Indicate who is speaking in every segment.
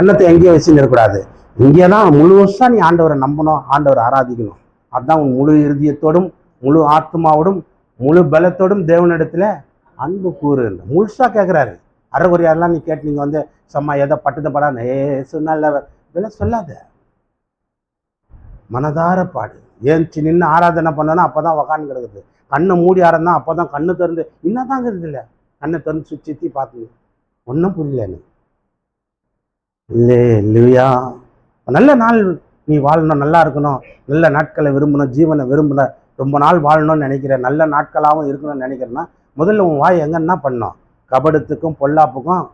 Speaker 1: எண்ணத்தை எங்கேயும் வச்சுன்னு இருக்கக்கூடாது இங்கே தான் முழுசா நீ ஆண்டவரை நம்பணும் ஆண்டவரை ஆராதிக்கணும். அதுதான் உன் முழு இருதயத்தோடும் முழு ஆத்மாவோடும் முழு பலத்தோடும் தேவனிடத்தில் அன்பு கூறு முழுசாக கேட்குறாரு அறகுறையாரெலாம் நீ கேட்டு நீங்கள் வந்து சும்மா ஏதோ பட்டுத படாது ஏ சொன்னல்லவர் இதெல்லாம் சொல்லாத. மனதார பாடு. ஏன்ச்சு நின்று ஆராதனை பண்ணனா அப்பதான் உக்காந்து கிடக்குது. கண்ணை மூடி ஆரந்தா அப்பதான் கண்ணு திறந்து என்ன இருக்குது இல்லை கண்ணை திறந்து சுற்றி சுற்றி பார்த்து. ஒன்றும் புரியல எனக்கு. இல்லை இல்லையா? நல்ல நாள் நீ வாழணும் நல்லா இருக்கணும். நல்ல நாட்களை விரும்பணும் ஜீவனை விரும்பணும் ரொம்ப நாள் வாழணும்னு நினைக்கிற நல்ல நாட்களாகவும் இருக்கணும்னு நினைக்கிறேன்னா முதல்ல உன் வாய் எங்கன்னா பண்ணும்? கபடத்துக்கும் பொல்லாப்புக்கும்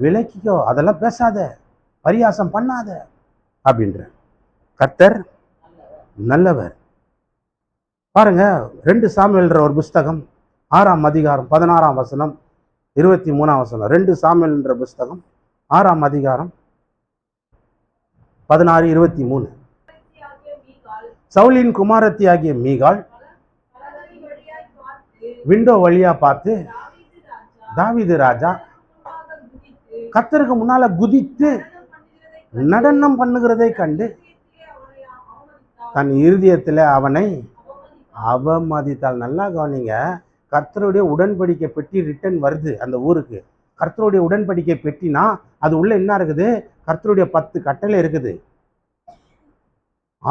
Speaker 1: விலக்கிக்கோ. அதெல்லாம் பேசாத. பரியாசம் பண்ணாத. அப்படின்ற. கர்த்தர் நல்லவர். பாருங்க ரெண்டு சாமியல்ன்ற ஒரு புஸ்தகம் ஆறாம் அதிகாரம் பதினாறாம் வசனம் இருபத்தி மூணாம் வசனம். ரெண்டு சாமியல்ன்ற புஸ்தகம் ஆறாம் அதிகாரம் பதினாறு இருபத்தி மூணு. சவுலின் குமாரத்தி ஆகிய மீகாள் விண்டோ வழியாக பார்த்து தாவிது ராஜா கத்தருக்கு முன்னால் குதித்து நடனம் பண்ணுகிறதை கண்டு தன் இருதயத்தில் அவனை அவமதித்தால் நல்லா கவனிங்க கர்த்தருடைய உடன்படிக்கை பெட்டி ரிட்டர்ன் வருது அந்த ஊருக்கு. கர்த்தருடைய உடன்படிக்கை பெட்டினா அது உள்ள என்ன இருக்குது? கர்த்தருடைய பத்து கட்டளை இருக்குது.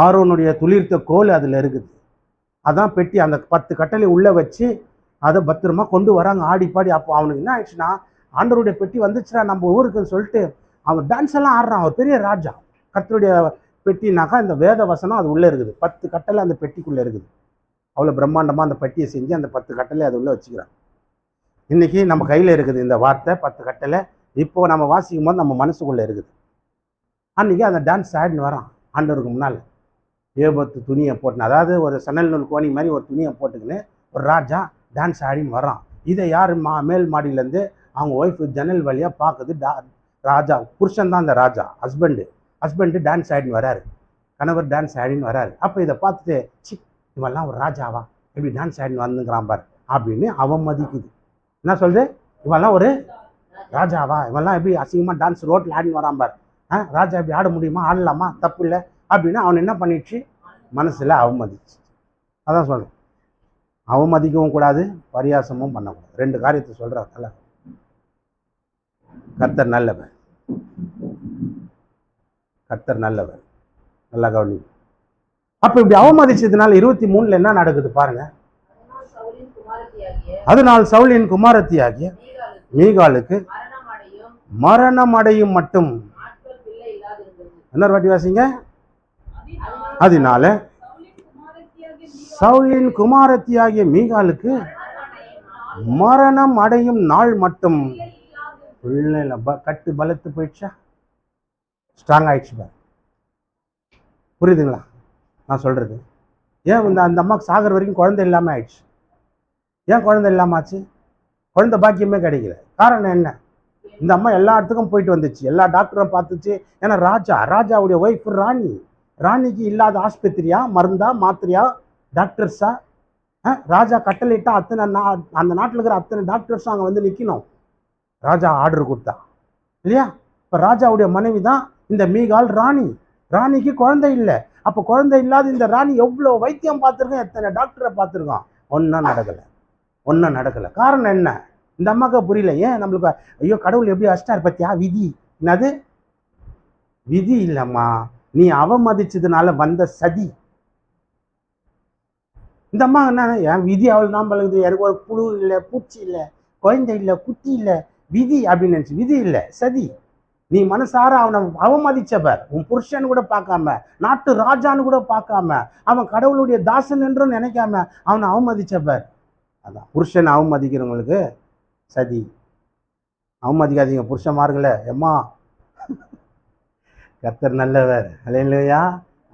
Speaker 1: ஆரோனுடைய துளிர்த்த கோல் அதில் இருக்குது. அதான் பெட்டி அந்த பத்து கட்டளை உள்ளே வச்சு அதை பத்திரமா கொண்டு வராங்க. ஆடி பாடி அப்போ அவனுக்கு என்ன ஆயிடுச்சுன்னா ஆண்டவருடைய பெட்டி வந்துச்சுன்னா நம்ம ஊருக்குன்னு சொல்லிட்டு அவன் டான்ஸ் எல்லாம் ஆடுறான். அவர் பெரிய ராஜா. கர்த்தருடைய பெட்டினாக்கா இந்த வேத வசனம் அது உள்ளே இருக்குது. பத்து கட்டளை அந்த பெட்டிக்குள்ளே இருக்குது. அவ்வளோ பிரம்மாண்டமாக அந்த பெட்டியை செஞ்சு அந்த பத்து கட்டளை அது உள்ளே வச்சுக்கிறான். இன்னைக்கு நம்ம கையில் இருக்குது இந்த வார்த்தை பத்து கட்டளை. இப்போ நம்ம வாசிக்கும் போது நம்ம மனசுக்குள்ளே இருக்குது. அன்றைக்கி அந்த டான்ஸ் ஆடின்னு வரான் ஆண்டவருக்கு முன்னால். ஏபத்து துணியை போட்டுன்னு அதாவது ஒரு சணல் நூல் கோணி மாதிரி ஒரு துணியை போட்டுக்கின்னு ஒரு ராஜா டான்ஸ் ஆடின்னு வரான். இதை யார் மா மேல் மாடியிலேருந்து அவங்க ஒய்ஃப் ஜன்னல் வழியாக பார்க்குது டா ராஜா புருஷன் தான் அந்த ராஜா ஹஸ்பண்டு ஹஸ்பண்டு டான்ஸ் ஆடின்னு வராரு. கணவர் டான்ஸ் ஆடின்னு வராரு. அப்போ இதை பார்த்துட்டு சி இவெல்லாம் ஒரு ராஜாவா? எப்படி டான்ஸ் ஆடின்னு வந்துங்கிறான் பார் அப்படின்னு அவமதிக்குது. என்ன சொல்லுது இவெல்லாம் ஒரு ராஜாவா? இவெல்லாம் எப்படி அசிங்கமாக டான்ஸ் ரோட்டில் ஆடின்னு வராம்பார் ஆ ராஜா இப்படி ஆட முடியுமா? ஆடலாமா? தப்பு இல்லை. அப்படின்னு அவன் என்ன பண்ணிடுச்சு? மனசில் அவமதிச்சு. அதான் சொல்கிறேன் அவமதிக்கவும் கூடாது பரியாசமும் பண்ணக்கூடாது. ரெண்டு காரியத்தை சொல்கிறார் நல்ல கர்த்தர் நல்லவர். கர்த்தர் நல்லவர். நல்லா கவனி அப்போ இப்படி அவமதிச்சதுனால இருபத்தி மூணில் என்ன நடக்குது
Speaker 2: பாருங்கள்
Speaker 1: அதனால் சவுலின்
Speaker 2: குமாரத்தியாகிய
Speaker 1: மீகாலுக்கு மரணம் அடையும் மட்டும்.
Speaker 2: என்ன
Speaker 1: இன்னொரு வாட்டி வாசிங்க. அதனால சவுலின் குமாரத்தியாகிய மீகாலுக்கு மரணம் அடையும் நாள் மட்டும். உள்ள ப- கட்டு பலத்து போயிடுச்சா? ஸ்ட்ராங் ஆயிடுச்சு பார். புரியுதுங்களா? நான் சொல்றது. ஏன் இந்த அந்த அம்மாவுக்கு சாகர் வரைக்கும் குழந்தை இல்லாமல் ஆயிடுச்சு? ஏன் குழந்தை இல்லாமல் ஆச்சு குழந்தை பாக்கியமே கிடைக்கல. காரணம் என்ன? இந்த அம்மா எல்லா இடத்துக்கும் போயிட்டு வந்துச்சு. எல்லா டாக்டரும் பார்த்துச்சு. ஏன்னா ராஜா ராஜாவுடைய ஒய்ஃப் ராணி. ராணிக்கு இல்லாத ஆஸ்பத்திரியா மருந்தா மாத்திரையா டாக்டர்ஸா ராஜா கட்டளைட்டா அத்தனை நா அந்த நாட்டில் இருக்கிற அத்தனை டாக்டர்ஸும் அங்கே வந்து நிற்கணும் ராஜா ஆர்டர் கொடுத்தா. இல்லையா? இப்போ ராஜாவுடைய மனைவி தான் இந்த மீகால் ராணி. ராணிக்கு குழந்தை இல்லை. அப்போ குழந்தை இல்லாத இந்த ராணி எவ்வளோ வைத்தியம் பார்த்துருக்கோம் எத்தனை டாக்டரை பார்த்துருக்கோம் ஒன்றும் நடக்கலை. ஒன்றும் நடக்கலை. காரணம் என்ன? இந்த அம்மாவுக்கு புரியல. ஏன் நம்மளுக்கு ஐயோ கடவுள் எப்படி அஷ்டார் பத்தியா? விதி. என்னது? விதி இல்லைம்மா. நீ அவமதிச்சதுனால வந்த சதி. இந்த அம்மா என்ன என் விதி அவள் தான் பழகுது. எனக்கு ஒரு புழு இல்லை பூச்சி இல்லை குழந்தை இல்லை குட்டி இல்லை. விதி அப்படின்னு நினச்சி விதி இல்லை சதி. நீ மனசார அவனை அவமதிச்சவர். உன் புருஷன் கூட பார்க்காம நாட்டு ராஜான்னு கூட பார்க்காம அவன் கடவுளுடைய தாசன் என்றும் நினைக்காம அவனை அவமதிச்சவர். அதான். புருஷன் அவமதிக்கிறவங்களுக்கு சதி. அவமதிக்காதீங்க புருஷன்மார்களே எம்மா? கத்தர் நல்லவர். இல்லையா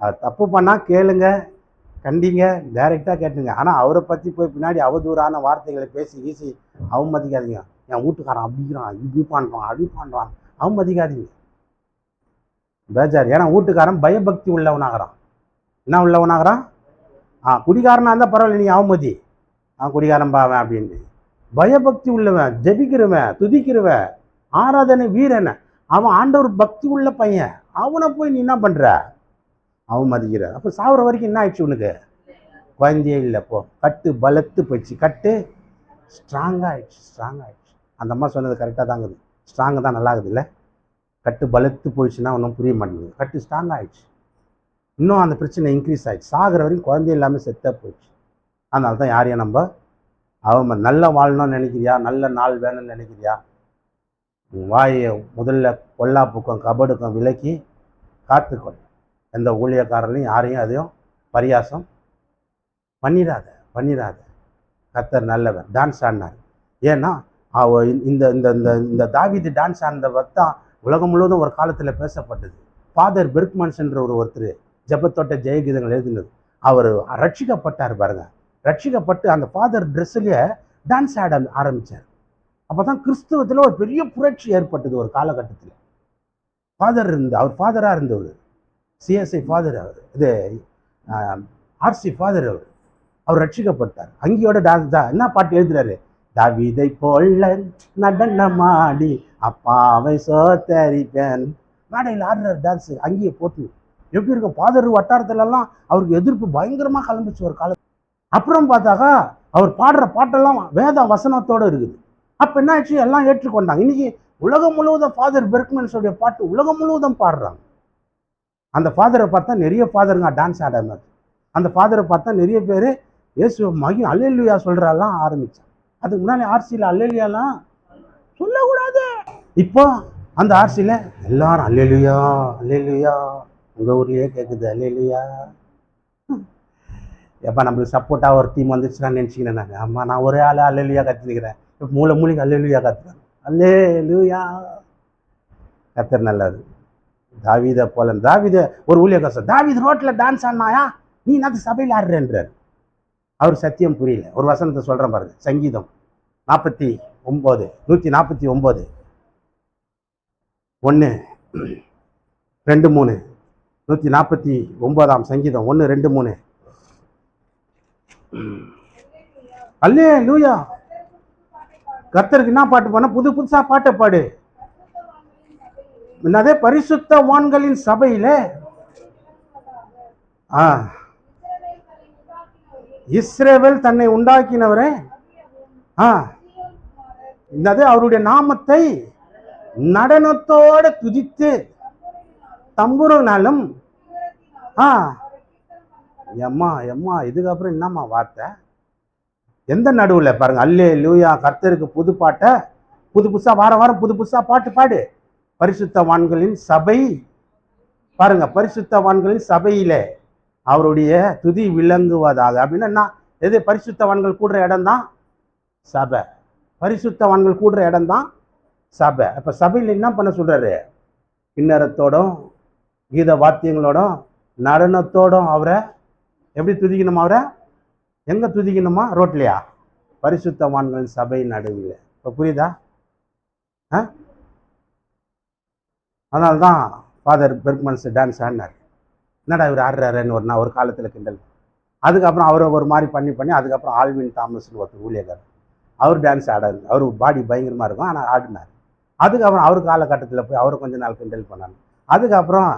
Speaker 1: அவர் தப்பு பண்ணால் கேளுங்க கண்டிங்க டைரெக்டாக கேட்டுங்க. ஆனால் அவரை பற்றி போய் பின்னாடி அவதூறான வார்த்தைகளை பேசி வீசி அவமதிக்காதீங்க என் வீட்டுக்காரன் அப்படிங்கிறான் இப்படி பண்ணுறான் அப்படி பண்ணுறான். அவமதிக்காதீங்க பேஜார். ஏன்னா வீட்டுக்காரன் பயபக்தி உள்ளவனாகிறான். என்ன உள்ளவனாகிறான்? ஆ குடிகாரனா இருந்தால் பரவாயில்ல நீ அவமதி. நான் குடிகாரம் பாவன் அப்படின்னு பயபக்தி உள்ளவன் ஜெபிக்கிறவன் துதிக்கிறவன் ஆராதனை வீரன். அவன் ஆண்டவர் பக்தி உள்ள பையன். அவனை போய் நீ என்ன பண்ணுற அவன் மதிக்கிற அப்போ சாகுற வரைக்கும் என்ன ஆயிடுச்சு உனக்கு? குழந்தையே இல்லை போ. கட்டு பலத்து போயிடுச்சு கட்டு ஸ்ட்ராங்காக ஆயிடுச்சு ஸ்ட்ராங் ஆயிடுச்சு. அந்த அம்மா சொன்னது கரெக்டாக தாங்குது ஸ்ட்ராங்கு தான் நல்லா இருக்குது இல்லை கட்டு பலத்து போயிடுச்சுன்னா ஒன்றும் புரிய மாட்டேங்குது. கட்டு ஸ்ட்ராங் ஆயிடுச்சு. இன்னும் அந்த பிரச்சனை இன்க்ரீஸ் ஆயிடுச்சு. சாகிற வரைக்கும் குழந்தை இல்லாமல் செத்தாக போயிடுச்சு அதனால தான் யாரையும் நம்ம அவன் நல்ல வாழணும்னு நினைக்கிறியா? நல்ல நாள் வேணும்னு நினைக்கிறியா? வாயை முதல்ல கொல்லாப்புக்கும் கபடுக்கும் விலக்கி காத்துக்கொள். எந்த ஊழியக்காரரையும் யாரையும் அதையும் பரியாசம் பண்ணிடாத பண்ணிடாத. கத்தர் நல்லவர். டான்ஸ் ஆடினார். ஏன்னா அவ இந்த இந்த இந்த இந்த தாவிது டான்ஸ் ஆனதை தான் உலகம் முழுவதும் ஒரு காலத்தில் பேசப்பட்டது. ஃபாதர் பெர்க்மன்ஸ்ன்ற ஒரு ஒருத்தர் ஜபத்தோட்ட ஜெயகீதங்கள் எழுதினது. அவர் ரட்சிக்கப்பட்டார் பாருங்கள் ரட்சிக்கப்பட்டு அந்த ஃபாதர் ட்ரெஸ்ஸுலேயே டான்ஸ் ஆட ஆரம்பித்தார் அப்போ தான் கிறிஸ்துவத்தில் ஒரு பெரிய புரட்சி ஏற்பட்டது ஒரு காலகட்டத்தில். ஃபாதர் இருந்த அவர் ஃபாதராக இருந்தவர். சிஎஸ்ஐ ஃபாதர் அவர் இது ஆர்சி ஃபாதர் அவர். அவர் ரட்சிக்கப்பட்டார். அங்கேயோட டான்ஸ் தான் என்ன பாட்டு எழுதுறாரு? தவிதை போல நடனமாடி அப்பாவை சோத்தரிப்பேன். மேடையில் ஆடுறார் டான்ஸு அங்கேயே போட்டு. எப்படி இருக்கும்? ஃபாதர் வட்டாரத்துலலாம் அவருக்கு எதிர்ப்பு பயங்கரமாக கிளம்பிச்சு ஒரு காலம் அப்புறம் பார்த்தாக்கா அவர் பாடுற பாட்டெல்லாம் வேத வசனத்தோடு இருக்குது. அப்போ என்ன ஆச்சு எல்லாம் ஏற்றுக்கொண்டாங்க. இன்னைக்கு உலகம் முழுவதும் ஃபாதர் பெர்க்மென்ஸோடைய பாட்டு உலகம் முழுவதும் பாடுறாங்க. அந்த ஃபாதரை பார்த்தா நிறைய ஃபாதருங்க டான்ஸ் ஆடாம அந்த ஃபாதரை பார்த்தா நிறைய பேர் இயேசு மகி அல்லேலுயா சொல்கிறாலாம் ஆரம்பித்தான் அதுக்கு முன்னாடி ஆர்சியில் அல்லேலுயாலாம் சொல்லக்கூடாது. இப்போ அந்த ஆர்சியில் எல்லாரும் அல்லேலுயா அல்லேலுயா உங்கள் ஊர்லேயே கேட்குது அல்லேலுயா எப்போ நம்மளுக்கு சப்போர்ட்டாக ஒரு டீம் வந்துச்சுன்னா நினச்சிக்கிறேன் நான் அம்மா நான் ஒரே ஆள் அல்லேலுயா கற்றுக்கிறேன் இப்போ மூளை மூலிகை கத்துக்காரு அல்லே லூயா கத்தர் நல்லது. தாவீதை போல தாவித ஒரு ஊழியர் சார் தாவித ரோட்டில் டான்ஸ் ஆடினாயா? நீ என்னது சபையில் ஆடுறேன்றார். அவர் சத்தியம் புரியல. ஒரு வசனத்தை சொல்கிறேன் பாருங்க. சங்கீதம் நாற்பத்தி ஒம்பது நூற்றி நாற்பத்தி ஒம்பது. ஒன்று ரெண்டு மூணு. நூற்றி நாற்பத்தி ஒம்போதாம் சங்கீதம். ஒன்று ரெண்டு மூணு. அல்லே லூயா கர்த்தருக்கு என்ன பாட்டு பாட புது புதுசாக பாட்டை பாடு. என்னதே பரிசுத்தவான்களின் சபையில? ஆ. இஸ்ரேவேல் தன்னை உண்டாக்கினவரே. ஆ. என்னது அவருடைய நாமத்தை நடனத்தோட துதித்து தம்புருனாலும் ஆ. எம்மா எம்மா இதுக்கப்புறம் என்னம்மா வார்த்தை? எந்த நடுவில்? பாருங்க அல்லே லூயா கர்த்தருக்கு புது பாட்டை புது புதுசாக வாரம் வாரம் புது புதுசாக பாட்டு பாடு. பரிசுத்தவான்களின் சபை பாருங்க பரிசுத்தவான்களின் சபையிலே அவருடைய துதி விளங்குவதாக. அப்படின்னா என்ன எது பரிசுத்தவான்கள் கூடுற இடம் தான் சபை. பரிசுத்தவான்கள் கூடுற இடம் தான் சபை. அப்போ சபையில் என்ன பண்ண சொல்கிறாரு கிண்ணறத்தோடும் கீத வாத்தியங்களோடும் நடனத்தோடும் அவரை எப்படி துதிக்கணுமா அவரை? எங்கே துதிக்கணுமா? ரோட்லையா? பரிசுத்தவான்கள் சபை நடுவில். இப்போ புரியுதா? ஆ? அதனால்தான் ஃபாதர் பெர்க்மன்ஸ் டான்ஸ் ஆடினார் என்னடா இவர் ஆடுறாருன்னு ஒரு நான் ஒரு காலத்தில் கிண்டல். அதுக்கப்புறம் அவரை ஒரு மாதிரி பண்ணி பண்ணி அதுக்கப்புறம் ஆல்வின் தாமஸ்னு ஒருத்தர் ஊழியக்கார் அவர் டான்ஸ் ஆடாரு. அவர் பாடி பயங்கரமாக இருக்கும் ஆனால் ஆடினார். அதுக்கப்புறம் அவர் காலகட்டத்தில் போய் அவரை கொஞ்ச நாள் கிண்டல் பண்ணாங்க அதுக்கப்புறம்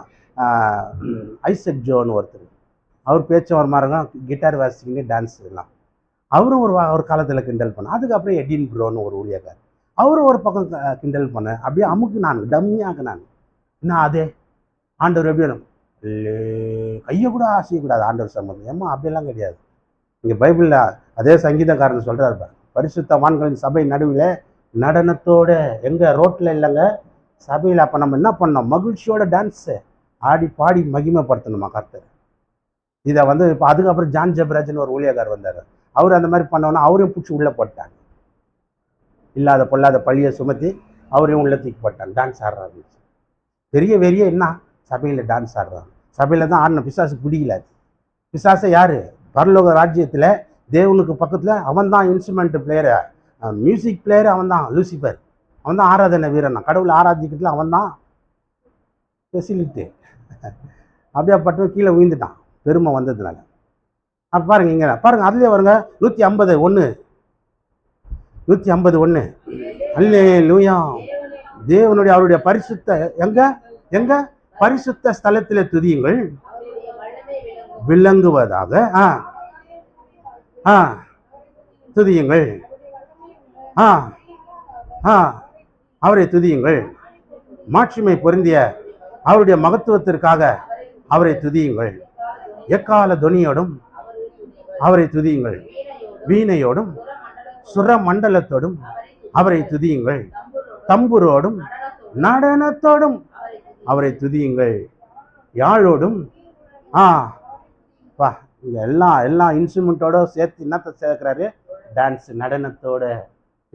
Speaker 1: ஐசக் ஜோன்னு ஒருத்தர் அவர் பேச்சும் ஒரு மாதிரி இருக்கும். கிட்டார் வாசிக்கிங்க டான்ஸ் எல்லாம். அவரும் ஒரு வா- ஒரு காலத்தில் கிண்டல் பண்ண அதுக்கப்புறம் எடின் ப்ரோன்னு ஒரு ஊழியக்கார் அவரும் ஒரு பக்கம் க- கிண்டல் பண்ண அப்படியே அமுக்கு நான் டம்மியாக நான். என்ன அதே? ஆண்டவர் எப்படி கையை கூட அசையக்கூடாது ஆண்டவர் சம்பந்தம் ஏமா அப்படியெல்லாம் கிடையாது. இங்கே பைபிளில் அதே சங்கீதக்காரன் சொல்கிறார் பாரு. பரிசுத்தவான்களின் சபை நடுவில் நடனத்தோட எங்கே ரோட்டில் இல்லைங்க? சபையில் அப்போ நம்ம என்ன பண்ணோம்? மகிழ்ச்சியோட டான்ஸு ஆடி பாடி மகிமைப்படுத்தணுமா கர்த்தர்? இதை வந்து இப்போ அதுக்கப்புறம் ஜான் ஜெபராஜ்னு ஒரு ஊழியக்கார் வந்தார். அவர் அந்த மாதிரி பண்ணோன்னா அவரையும் பிடிச்சி உள்ளே போட்டாங்க. இல்லாத பொல்லாத பழியை சுமத்தி அவரையும் உள்ளே தூக்கி போட்டாங்க. டான்ஸ் ஆடுறாரு. பெரிய வெறிய என்ன? சபையில் டான்ஸ் ஆடுறாங்க. சபையில் தான் ஆடின பிசாசு பிடிக்கல. அது. பிசாசை யார்? பரலோக ராஜ்யத்தில் தேவனுக்கு பக்கத்தில் அவன் தான் இன்ஸ்ட்ருமெண்ட் பிளேயரு மியூசிக் பிளேயர் அவன் தான் லூசிபர் அவன் தான் ஆராதனை வீரன். கடவுளை ஆராதிக்கிறதுல அவன் தான் ஃபெசிலிட்டி அப்படியே பட்டு கீழே விழுந்துட்டான். பெருமை வந்ததுனால அப்போ பாருங்க இங்கே பாருங்க அதுலேயே வருங்க நூற்றி ஐம்பது ஒன்று நூற்றி ஐம்பது ஒன்று அல்லே லூயா தேவனுடைய அவருடைய பரிசுத்த எங்க? எங்க? பரிசுத்த ஸ்தலத்தில் துதியுங்கள். விளங்குவதாக ஆ. ஆ. துதியுங்கள். ஆ. ஆ. அவரை துதியுங்கள். மாட்சிமை பொருந்திய அவருடைய மகத்துவத்திற்காக அவரை துதியுங்கள். எக்கால துணியோடும் அவரை துதியுங்கள். வீணையோடும் சுர மண்டலத்தோடும் அவரை துதியுங்கள். தம்புரோடும் நடனத்தோடும் அவரை துதியுங்கள். யாழோடும் ஆ பா இங்கே எல்லாம் எல்லா இன்ஸ்ட்ருமெண்ட்டோட சேர்த்து என்னத்தை சேர்க்குறாரு? டான்ஸ் நடனத்தோட.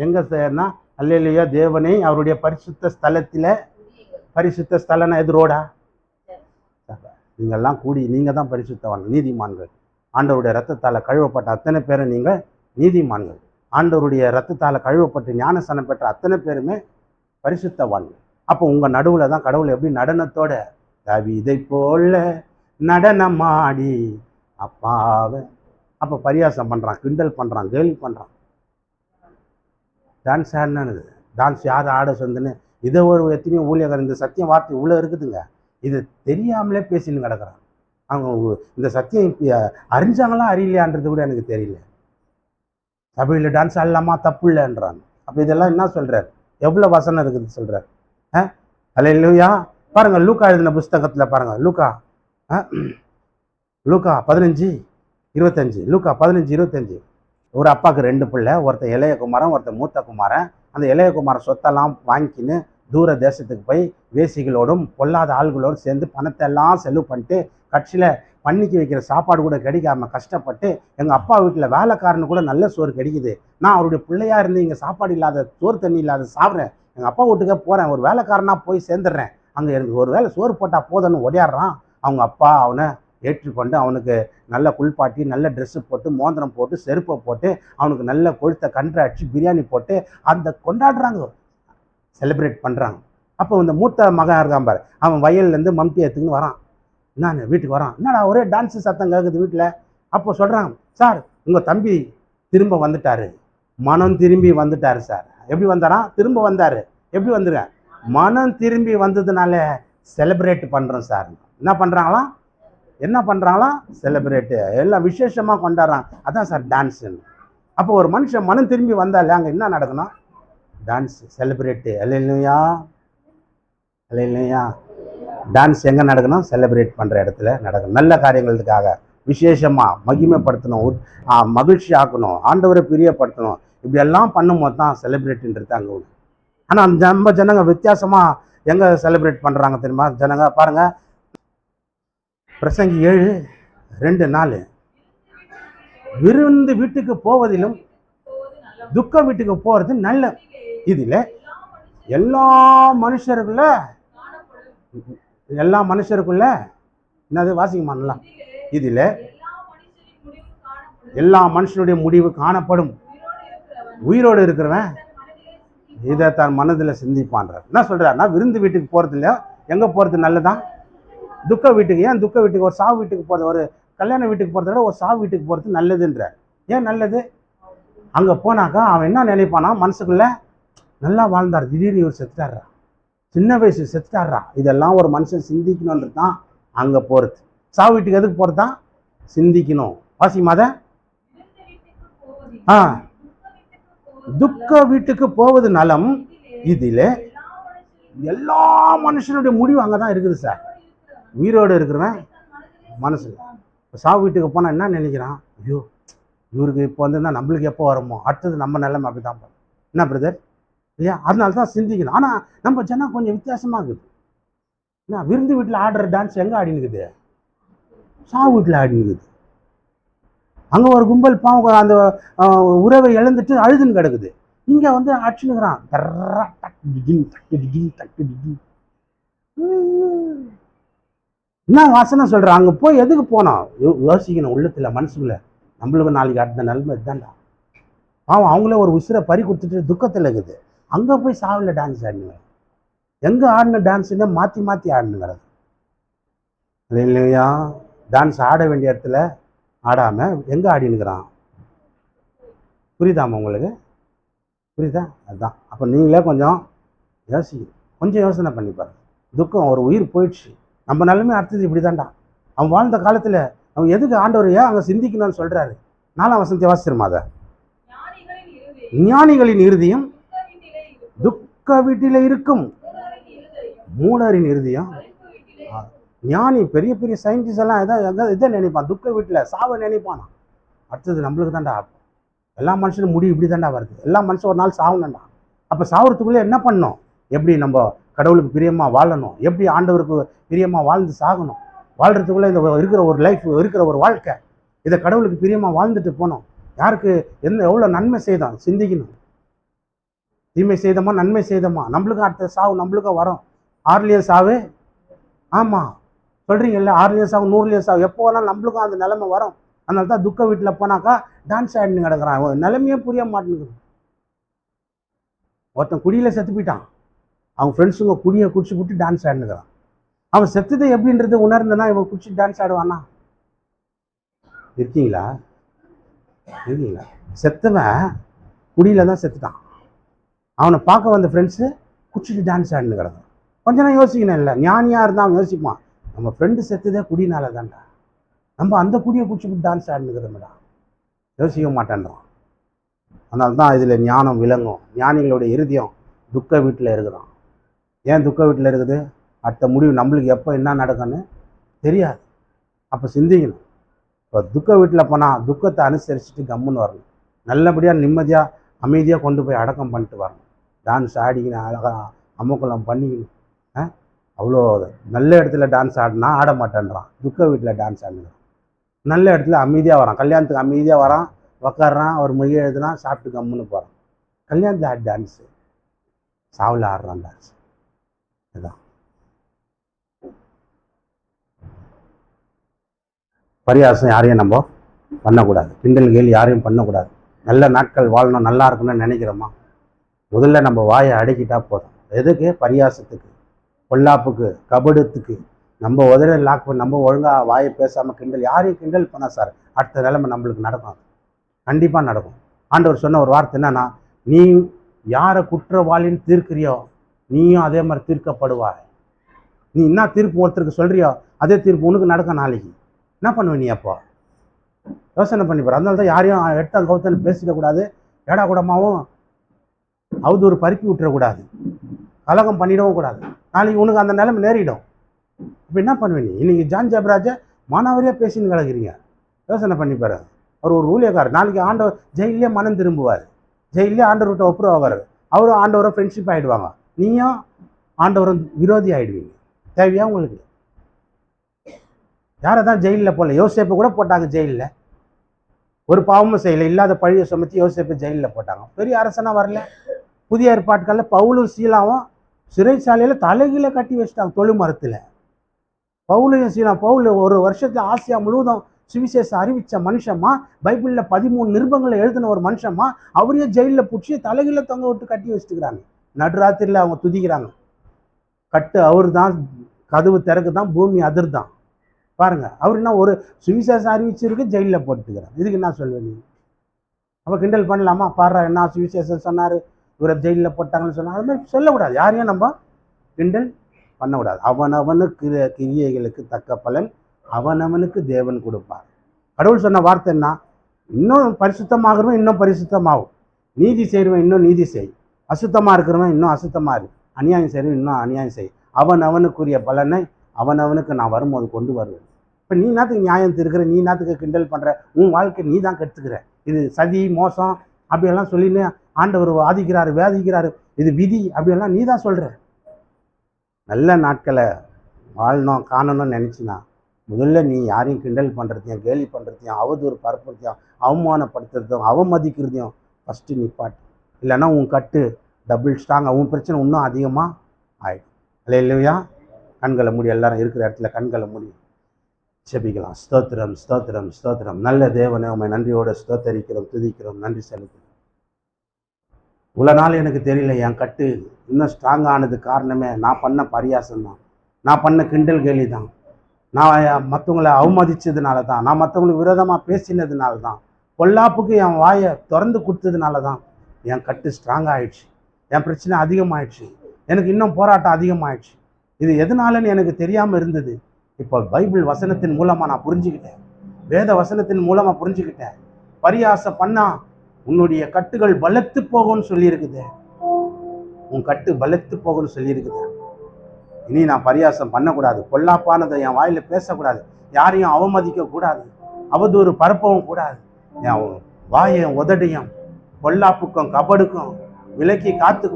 Speaker 1: எங்கே சேர்னா அல்லையா தேவனை அவருடைய பரிசுத்த ஸ்தலத்தில் பரிசுத்த ஸ்தலம்னா எது? ரோடா? நீங்கள்லாம் கூடி நீங்கள் தான் பரிசுத்தவான் நீதிமான்கள். ஆண்டவருடைய ரத்தத்தால் கழுவப்பட்ட அத்தனை பேரும் நீங்கள் நீதிமான்கள். ஆண்டவருடைய ரத்தத்தால் கழுவப்பட்டு ஞானசனம் பெற்ற அத்தனை பேருமே பரிசுத்தவான்கள். அப்போ உங்கள் நடுவில் தான் கடவுள் எப்படி நடனத்தோட இதை போல நடனமாடி அப்பாவை. அப்போ பரியாசம் பண்ணுறான் கிண்டல் பண்ணுறான் கேலி பண்ணுறான் டான்ஸ் ஆடினது. டான்ஸ் யார் ஆட சொந்தன்னு இதை ஒரு எத்தனையோ ஊழியர்கள் இந்த சத்தியம் வார்த்தை உள்ளே இருக்குதுங்க. இது தெரியாமலே பேசின்னு கிடக்குறான். அவங்க இந்த சத்தியம் அறிஞ்சாங்களா அறியலையான்றது கூட எனக்கு தெரியல. தமிழில் டான்ஸ் ஆடலாமா? தப்பு இல்லைன்றான். அப்போ இதெல்லாம் என்ன சொல்கிறார் எவ்வளோ வசனம் இருக்குது சொல்கிறார் ஆ இல்லையா பாருங்கள் லூக்கா எழுதின புஸ்தகத்தில் பாருங்கள் லூக்கா. ஆ? லூக்கா பதினஞ்சு இருபத்தஞ்சு. லூக்கா பதினஞ்சு இருபத்தஞ்சு. ஒரு அப்பாவுக்கு ரெண்டு பிள்ளை ஒருத்தன் இளைய குமாரன் ஒருத்தன் மூத்த குமாரன். அந்த இளைய குமாரன் சொத்தெல்லாம் வாங்கிக்கின்னு தூர தேசத்துக்கு போய் வேசிகளோடும் பொல்லாத ஆள்களோடும் சேர்ந்து பணத்தை எல்லாம் செலவு பண்ணிட்டு கட்சியில் பண்ணிக்கு வைக்கிற சாப்பாடு கூட கிடைக்காம கஷ்டப்பட்டு எங்கள் அப்பா வீட்டில் வேலைக்காரனு கூட நல்ல சோறு கிடைக்குது. நான் அவருடைய பிள்ளையாக இருந்து இங்கே சாப்பாடு இல்லாத சோறு தண்ணி இல்லாத சாப்பிட்றேன். எங்கள் அப்பா வீட்டுக்கே போகிறேன் ஒரு வேலைக்காரனாக போய் சேர்ந்துடுறேன். அங்கே எனக்கு ஒரு வேளை சோறு போட்டால் போதும்னு ஓடியாடுறான். அவங்க அப்பா அவனை ஏற்றுக்கொண்டு அவனுக்கு நல்ல குளிப்பாட்டி நல்ல ட்ரெஸ்ஸு போட்டு மோந்திரம் போட்டு செருப்பை போட்டு அவனுக்கு நல்ல கொழுத்த கன்று அடிச்சு பிரியாணி போட்டு அந்த கொண்டாடுறாங்க. செலிப்ரேட் பண்ணுறாங்க அப்போ இந்த மூத்த மகன் இருக்கான் பாரு? அவன் வயல்லேருந்து மம்டி எடுத்துக்கின்னு வரான். நான் வீட்டுக்கு வரான். என்னடா ஒரே டான்ஸு சத்தம் கேட்குது வீட்டில் அப்போ சொல்கிறான் சார் உங்கள் தம்பி திரும்ப வந்துட்டாரு. மனம் திரும்பி வந்துட்டாரு சார். எப்படி வந்தாராம் திரும்ப வந்தார். எப்படி வந்துருங்க மனம் திரும்பி வந்ததுனால செலிப்ரேட் பண்ணுறோம் சார். என்ன பண்ணுறாங்களாம் என்ன பண்ணுறாங்களாம் செலிப்ரேட்டு எல்லாம் விசேஷமாக கொண்டாடுறாங்க அதான் சார் டான்ஸுன்னு அப்போ ஒரு மனுஷன் மனம் திரும்பி வந்தாலே அங்கே என்ன நடக்கணும்? டான்ஸ் செலிப்ரேட்டு அலையிலையா அலையிலையா டான்ஸ் எங்கே நடக்கணும்? செலிப்ரேட் பண்ணுற இடத்துல நடக்கணும். நல்ல காரியங்களுக்காக விசேஷமாக மகிமைப்படுத்தணும். மகிழ்ச்சி ஆக்கணும். ஆண்டவரை பிரியப்படுத்தணும். இப்படியெல்லாம் பண்ணும்போது தான் செலிப்ரேட்டுன்றது அங்கே உண்டு. ஆனால் நம்ம ஜனங்க வித்தியாசமாக எங்கே செலிப்ரேட் பண்ணுறாங்க தெரியுமா? ஜனங்க பாருங்கள் பிரசங்கி ஏழு ரெண்டு நாலு. விருந்து வீட்டுக்கு போவதிலும் துக்க வீட்டுக்கு போகிறது நல்ல இதில் எல்லா மனுஷருக்குள்ள எல்லா மனுஷருக்குள்ள என்னது வாசிக்குமா நல்லா இதில் எல்லா மனுஷனுடைய முடிவு காணப்படும். உயிரோடு இருக்கிறவன் இதை தன் மனதில் சிந்திப்பான்றார். என்ன சொல்கிறாருன்னா விருந்து வீட்டுக்கு போகிறது இல்லையா? எங்கே போகிறது நல்லதான் துக்க வீட்டுக்கு ஏன் துக்க வீட்டுக்கு? ஒரு சாவு வீட்டுக்கு போகிறது ஒரு கல்யாண வீட்டுக்கு போகிறத விட ஒரு சாவு வீட்டுக்கு போகிறது நல்லதுன்றார். ஏன் நல்லது? அங்கே போனாக்கா அவன் என்ன நினைப்பானா? மனசுக்குள்ளே நல்லா வாழ்ந்தார். திடீர்னு இவர் செத்துட்டாரா சின்ன வயசு செத்துட்டாரா இதெல்லாம் ஒரு மனுஷன் சிந்திக்கணுன்றது தான் அங்கே போகிறது சாவு வீட்டுக்கு எதுக்கு போகிறது தான்? சிந்திக்கணும். வாசி மாத. ஆ. துக்க வீட்டுக்கு போவது நலம். இதில் எல்லா மனுஷனுடைய முடிவு அங்கே தான் இருக்குது சார். உயிரோடு இருக்கிறவன் மனசு இப்போ சாவு வீட்டுக்கு போனால் என்ன நினைக்கிறான்? ஐயோ இவருக்கு இப்போ வந்திருந்தால் நம்மளுக்கு எப்போ வருமோ? அடுத்தது நம்ம நிலைமை அப்படி தான் என்ன பிரதர்? இல்லையா? அதனால தான் சிந்திக்கணும். ஆனால் நம்ம ஜனம் கொஞ்சம் வித்தியாசமாக இருக்குது. என்ன விருந்து வீட்டில் ஆடுற டான்ஸ் எங்கே ஆடினுக்குது சாவு வீட்டில் ஆடினுக்குது அங்கே ஒரு கும்பல் பாவம் அந்த உறவை இழந்துட்டு அழுதுன்னு கிடக்குது. இங்கே வந்து அடிச்சுனுக்குறான் தர்ரா டக்கு டிடின், டக்கு டிடின், டக்கு என்ன வாசனை சொல்கிறேன் அங்கே போய் எதுக்கு போனோம் யோ- யோசிக்கணும் உள்ளத்தில் மனசுக்குள்ள. நம்மளுக்கு நாளைக்கு அடுத்த நிலைமை இதுதான்டா. பாவம் அவங்களே ஒரு உசிரை பறி கொடுத்துட்டு துக்கத்தில் இருக்குது. அங்கே போய் சாவில் டான்ஸ் ஆடினுங்க எங்கே ஆடின டான்ஸுன்னு மாற்றி மாற்றி ஆடினுங்கிறது இல்லையா? டான்ஸ் ஆட வேண்டிய இடத்துல ஆடாமல் எங்கே ஆடினுக்கிறான்? புரியுதாம்மா உங்களுக்கு? புரியுதா? அதுதான் அப்போ நீங்களே கொஞ்சம் யோசிக்கணும் கொஞ்சம் யோசனை பண்ணி பாருங்க. துக்கம் ஒரு உயிர் போயிடுச்சு. நம்ம நிலமே அடுத்தது இப்படி தான்டா அவன் வாழ்ந்த காலத்தில் அவன் எதுக்கு ஆண்டவர் ஏன் அங்கே சிந்திக்கணும்னு சொல்கிறாரு நாலாம் வசந்தி வாசிச்சிருமா அதை?
Speaker 2: ஞானிகளின்
Speaker 1: இறுதியும்
Speaker 2: துக்க வீட்டில இருக்கும்.
Speaker 1: வீட்டில் இருக்கும்
Speaker 2: மூடரின் இருதயம்
Speaker 1: ஞானி பெரிய பெரிய சயின்டிஸ்ட் எல்லாம் எதை இதை நினைப்பான்? துக்க வீட்டில் சாவை நினைப்பானா? அடுத்தது நம்மளுக்கு தான்டா எல்லா மனுஷனும் முடி இப்படி தான்டா வருது. எல்லா மனுஷன் ஒரு நாள் சாகணும்டா அப்போ சாவறதுக்குள்ளே என்ன பண்ணணும்? எப்படி நம்ம கடவுளுக்கு பிரியமாக வாழணும்? எப்படி ஆண்டவருக்கு பிரியமாக வாழ்ந்து சாகணும்? வாழ்கிறதுக்குள்ளே இந்த இருக்கிற ஒரு லைஃப் இருக்கிற ஒரு வாழ்க்கை. இதை கடவுளுக்கு பிரியமாக வாழ்ந்துட்டு போனோம் யாருக்கு என்ன எவ்வளோ நன்மை செய்தோம் சிந்திக்கணும். தீமை செய்தோமா நன்மை செய்தோமா? நம்மளுக்கும் அடுத்த சாவு நம்மளுக்கும் வரும். ஆறுலேயே சாவு? ஆமாம் சொல்கிறீங்கல்ல ஆறுலேயே சாவு நூறுலேயே சாவு. எப்போ வேணாலும் நம்மளுக்கும் அந்த நிலைமை வரும். அதனால தான் துக்க வீட்டில் போனாக்கா டான்ஸ் ஆடின்னு கிடக்குறான். நிலமையே நிலைமையே புரிய மாட்டேங்குது. ஒருத்தன் குடியில் செத்து போயிட்டான். அவன் ஃப்ரெண்ட்ஸுங்க குடியை குடிச்சு விட்டு டான்ஸ் ஆடினுக்கிறான் அவன் செத்தது எப்படின்றது உணர்ந்தனா இவன் குடிச்சு டான்ஸ் ஆடுவானா? இருக்கீங்களா? இருக்கீங்களா? செத்தவன் குடியில தான் செத்துட்டான். அவனை பார்க்க வந்த ஃப்ரெண்ட்ஸு குடிச்சிட்டு டான்ஸ் ஆடினு கிடக்கும் கொஞ்ச நேரம் யோசிக்கணும் இல்லை. ஞானியாக இருந்தால் அவன் யோசிப்பான். நம்ம ஃப்ரெண்டு செத்ததே குடினால தான்டா. நம்ம அந்த குடியை குடிச்சுட்டு டான்ஸ் ஆடினுக்கிறோம்டா. யோசிக்க மாட்டேன்றான். அதனால தான் இதில் ஞானம் விளங்கும். ஞானிகளுடைய இருதயம் துக்க வீட்டில் இருக்கிறான். ஏன் துக்க வீட்டில் இருக்குது? அடுத்த முடிவு நம்மளுக்கு எப்போ என்ன நடக்கும்னு தெரியாது. அப்போ சிந்திக்கணும். இப்போ துக்க வீட்டில் போனால் துக்கத்தை அனுசரிச்சுட்டு கம்முன்னு வரணும். நல்லபடியாக நிம்மதியாக அமைதியாக கொண்டு போய் அடக்கம் பண்ணிட்டு வரணும். டான்ஸ் ஆடிக்கின்னு அழகாக அம்மக்குளம் பண்ணிக்கின்னு ஆ? அவ்வளோ நல்ல இடத்துல டான்ஸ் ஆடினா ஆட மாட்டேன்றான். துக்க வீட்டில் டான்ஸ் ஆடுறான் நல்ல இடத்துல அமைதியாக வரான். கல்யாணத்துக்கு அமைதியாக வரான். உக்காடுறான் ஒரு மொழி எழுதுனா சாப்பிட்டு கம்முன்னு போகிறான் கல்யாணத்தில் ஆடி டான்ஸு சாவில் ஆடுறான் டான்ஸ் இதுதான் பரியாசம் யாரையும் நம்ம பண்ணக்கூடாது. கிண்டல் கேள் யாரையும் பண்ணக்கூடாது. நல்ல நாட்கள் வாழணும் நல்லா இருக்கணும்னு நினைக்கிறோமா? முதல்ல நம்ம வாயை அடக்கிட்டா போதும். எதுக்கு? பரியாசத்துக்கு பொல்லாப்புக்கு கபடத்துக்கு. நம்ம உதட லாக் பண்ணி நம்ம ஒழுங்காக வாயை பேசாமல் கிண்டல் யாரையும் கிண்டல் பண்ணால் சார். அடுத்த நிலைமை நம்மளுக்கு நடக்கும் கண்டிப்பாக நடக்கும். ஆண்டவர் சொன்ன ஒரு வார்த்தை என்னன்னா நீ யாரை குற்றவாளின்னு தீர்க்கிறியோ நீயும் அதே மாதிரி தீர்க்கப்படுவாய். நீ என்ன தீர்ப்பு ஒருத்தருக்கு சொல்கிறியோ அதே தீர்ப்பு உனக்கு நடக்கும் நாளைக்கு. என்ன பண்ணுவ நீ அப்போ? யோசனை பண்ணிப்பார் அதனால தான் யாரையும் எடுத்த கௌத்தன்னு பேசிடக்கூடாது ஏடா கூடமாவும் அவதூறு பருப்பி விட்டுறக்கூடாது கலகம் பண்ணிடவும் கூடாது. நாளைக்கு உனக்கு அந்த நிலைமை நேரிடும். இப்போ என்ன பண்ணுவேன் நீ? இன்னைக்கு ஜான் ஜபராஜை மானாவரியாக பேசின்னு கிடக்குறீங்க. யோசனை பண்ணிப்பார் அவர் ஒரு ஊழியக்காரர். நாளைக்கு ஆண்டவர் ஜெயிலே மனம் திரும்புவார். ஜெயிலே ஆண்டவர்கிட்ட ஒப்புரவாகிறார் அவரும் ஆண்டவரும் ஃப்ரெண்ட்ஷிப் ஆகிடுவாங்க நீயும் ஆண்டவரும் விரோதி ஆகிடுவீங்க தேவையா உங்களுக்கு? யாரை தான் ஜெயிலில் போடல? யோசேப்பு கூட போட்டாங்க ஜெயிலில். ஒரு பாவமும் செய்யலை இல்லாத பழியை சுமத்தி யோசேப்பை ஜெயிலில் போட்டாங்க. பெரிய அரசனாக வரல. புதிய ஏற்பாட்களில் பவுலும் சீலாவும் சிறைச்சாலையில் தலைகீழ கட்டி வச்சிட்டாங்க தொழு மரத்தில். பவுலையும் சீலா பவுல் ஒரு வருஷத்தில் ஆசியா முழுவதும் சுவிசேஷம் அறிவித்த மனுஷமா பைபிளில் பதிமூணு நிருபங்களை எழுதின ஒரு மனுஷமா அவரையே ஜெயிலில் பிடிச்சி தலைகீழ தொங்க விட்டு கட்டி வச்சுட்டுக்கிறாங்க. நடுராத்திரியில் அவங்க துதிக்கிறாங்க. கட்டு அவர் தான் கதவு திறக்கு தான் பூமி அதிர்தான். பாருங்க அவர் என்ன ஒரு சுவிசேஷம் அறிவிச்சிருக்கு ஜெயிலில் போட்டுக்கிறார். இதுக்கு என்ன சொல்லுவேன் நீ அப்போ கிண்டல் பண்ணலாமா? பாடுறா என்ன சுவிசேஷம் சொன்னார் இவரை ஜெயிலில் போட்டாங்கன்னு சொன்னார். அது மாதிரி சொல்லக்கூடாது. யாரையும் நம்ம கிண்டல் பண்ணக்கூடாது. அவனவனுக்கு கிரியைகளுக்கு தக்க பலன் அவனவனுக்கு தேவன் கொடுப்பார். கடவுள் சொன்ன வார்த்தை என்ன? இன்னும் பரிசுத்தமாகிறவன் இன்னும் பரிசுத்தமாகும். நீதி செய்கிறவன் இன்னும் நீதி செய். அசுத்தமாக இருக்கிறவன் இன்னும் அசுத்தமாக இரு. அநியாயம் செய்கிறவன் இன்னும் அநியாயம் செய். அவன் அவனுக்குரிய பலனை அவனவனுக்கு நான் வரும்போது கொண்டு வருவேன். இப்போ நீ நாத்துக்கு நியாயம் திருக்கிற? நீ நாத்துக்கு கிண்டல் பண்ணுற உன் வாழ்க்கை நீ தான் கெடுத்துக்கிற. இது சதி மோசம் அப்படியெல்லாம் சொல்லின்னு ஆண்டவர் வாதிக்கிறாரு வேதிக்கிறாரு. இது விதி அப்படியெல்லாம் நீ தான் சொல்கிற நல்ல நாட்களை வாழணும் காணணும்னு நினச்சினா முதல்ல நீ யாரையும் கிண்டல் பண்ணுறதையும் கேலி பண்ணுறதையும் அவதூறு பரப்புறதையும் அவமானப்படுத்துறதையும் அவமதிக்கிறதையும் ஃபஸ்ட்டு நிப்பாட்டு. இல்லைன்னா உன் கட்டு டபுள் ஸ்ட்ராங் உன் பிரச்சனை இன்னும் அதிகமாக ஆயிடும். இல்லை இல்லையா கண்களை மூடி எல்லாரும் இருக்கிற இடத்துல கண்களை மூடி. செபிக்கலாம் ஸ்தோத்திரம் ஸ்தோத்திரம் ஸ்தோத்திரம். நல்ல தேவனே உண்மை நன்றியோட ஸ்தோத்தரிக்கிறோம் துதிக்கிறோம் நன்றி செலுத்துகிறோம். இவ்வளோ நாள் எனக்கு தெரியல என் கட்டு இன்னும் ஸ்ட்ராங் ஆனது காரணமே நான் பண்ண பரியாசம் தான் நான் பண்ண கிண்டல் கேலி தான் நான் மற்றவங்களை அவமதிச்சதுனால தான் நான் மற்றவங்களுக்கு விரோதமாக பேசினதுனால தான் பொல்லாப்புக்கு என் வாயை திறந்து கொடுத்ததுனால தான் என் கட்டு ஸ்ட்ராங் ஆயிடுச்சு. என் பிரச்சனை அதிகமாயிடுச்சு. எனக்கு இன்னும் போராட்டம் அதிகமாயிடுச்சு. இது எதனாலன்னு எனக்கு தெரியாமல் இருந்தது. இப்போ பைபிள் வசனத்தின் மூலமாக நான் புரிஞ்சுக்கிட்டேன். வேத வசனத்தின் மூலமாக புரிஞ்சுக்கிட்டேன். பரியாசம் பண்ணா உன்னுடைய கட்டுகள் பலத்து போகும்னு சொல்லியிருக்குது. உன் கட்டு பலத்து போகும்னு சொல்லியிருக்குது. இனி நான் பரியாசம் பண்ணக்கூடாது. பொல்லாப்பானதை என் வாயில் பேசக்கூடாது. யாரையும் அவமதிக்கக்கூடாது அவதூறு பரப்பவும் கூடாது. என் வாயையும் உதடையும் பொல்லாப்புக்கும் கபடுக்கும் விலக்கி காத்து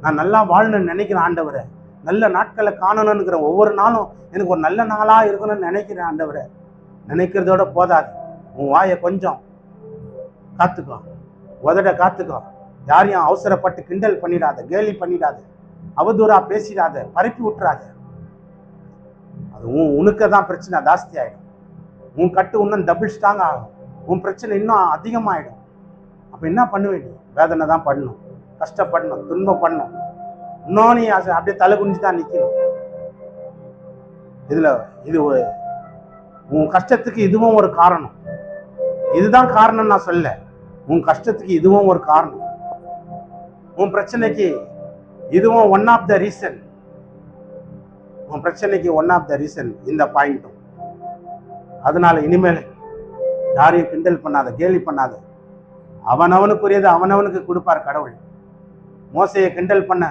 Speaker 1: நான் நல்லா வாழணும்னு நினைக்கிறேன் ஆண்டவரை. நல்ல நாட்களை காணணுங்கிற ஒவ்வொரு நாளும் எனக்கு ஒரு நல்ல நாளாக இருக்கணும்னு நினைக்கிறேன் ஆண்டவரை. நினைக்கிறதோட போதாது. உன் வாயை கொஞ்சம் காத்துக்கோ. உதட காத்துக்கோ. யாரையும் அவசரப்பட்டு கிண்டல் பண்ணிடாத கேலி பண்ணிடாத அவதூறா பேசிடாத பரப்பி விட்டுறாத. அது உன் உனக்கு தான் பிரச்சனை ஜாஸ்தி ஆகிடும் உன் கட்டு இன்னும் டபுள் ஸ்ட்ராங் ஆகும். உன் பிரச்சனை இன்னும் அதிகமாகிடும் அப்போ என்ன பண்ணுவேன் வேதனை தான் பண்ணணும். கஷ்டப்படணும் துன்பம் பண்ணணும். இன்னொன்னு ஆசை அப்படியே தலை குனிஞ்சு தான் நிற்கணும் இதில் இது உன் கஷ்டத்துக்கு இதுவும் ஒரு காரணம். இதுதான் காரணம் நான் சொல்ல உன் கஷ்டத்துக்கு இதுவும் ஒரு காரணம். உன் பிரச்சனைக்கு இதுவும் ஒன் ஆஃப் த ரீசன் உன் பிரச்சனைக்கு ஒன் ஆஃப் த ரீசன் இந்த பாயிண்ட்டும் அதனால இனிமேல் யாரையும் கிண்டல் பண்ணாத கேலி பண்ணாத. அவனவனுக்குரியது அவனவனுக்கு கொடுப்பார் கடவுள். மோசையை கிண்டல் பண்ண